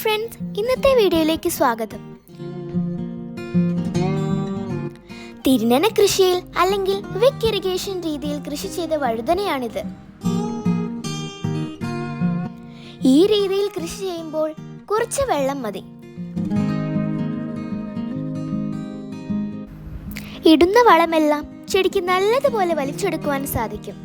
Friends ഇന്നത്തെ വീഡിയോയിലേക്ക് സ്വാഗതം. തിരുനന കൃഷിയിൽ അല്ലെങ്കിൽ വിക്ക് ഇറിഗേഷൻ രീതിയിൽ കൃഷി ചെയ്ത വഴുതനയാണിത്. ഈ രീതിയിൽ കൃഷി ചെയ്യുമ്പോൾ കുറച്ച് വെള്ളം മതി. ഇടുന്ന വളമെല്ലാം ചെടിക്ക് നല്ലതുപോലെ വലിച്ചെടുക്കുവാൻ സാധിക്കും.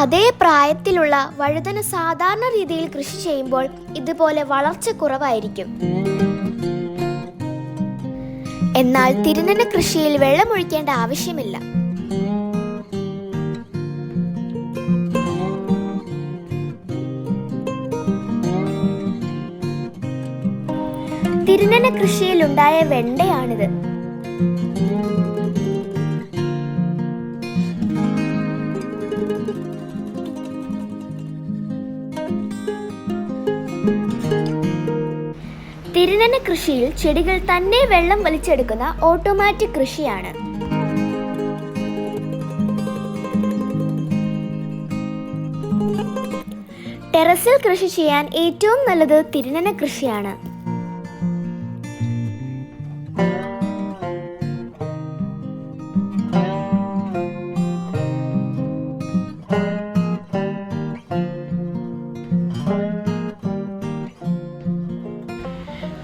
അതേ പ്രായത്തിലുള്ള വഴുതന സാധാരണ രീതിയിൽ കൃഷി ചെയ്യുമ്പോൾ ഇതുപോലെ വളർച്ച കുറവായിരിക്കും. എന്നാൽ തിരുനന കൃഷിയിൽ വെള്ളമൊഴിക്കേണ്ട ആവശ്യമില്ല. തിരുനന കൃഷിയിൽ ഉണ്ടായ വെണ്ടയാണിത്. തിരുനന കൃഷിയിൽ ചെടികൾ തന്നെ വെള്ളം വലിച്ചെടുക്കുന്ന ഓട്ടോമാറ്റിക് കൃഷിയാണ്. ടെറസിൽ കൃഷി ചെയ്യാൻ ഏറ്റവും നല്ലത് തിരുനന കൃഷിയാണ്.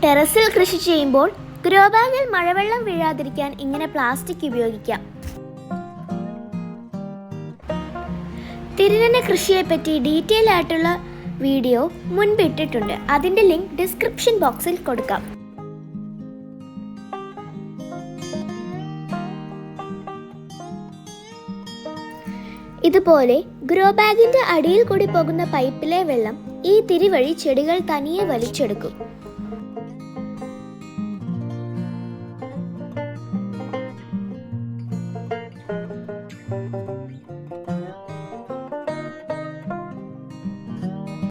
ടെറസിൽ കൃഷി ചെയ്യുമ്പോൾ ഗ്രോ ബാഗിൽ മഴവെള്ളം വീഴാതിരിക്കാൻ ഇങ്ങനെ പ്ലാസ്റ്റിക് ഉപയോഗിക്കാം. തിരുനന കൃഷിയെ പറ്റി ഡീറ്റെയിൽ ആയിട്ടുള്ള വീഡിയോ മുൻപിട്ടിട്ടുണ്ട്. അതിന്റെ ലിങ്ക് ഡിസ്ക്രിപ്ഷൻ ബോക്സിൽ കൊടുക്കാം. ഇതുപോലെ ഗ്രോ ബാഗിന്റെ അടിയിൽ കൂടി പോകുന്ന പൈപ്പിലെ വെള്ളം ഈ തിരി വഴി ചെടികൾ തനിയെ വലിച്ചെടുക്കും.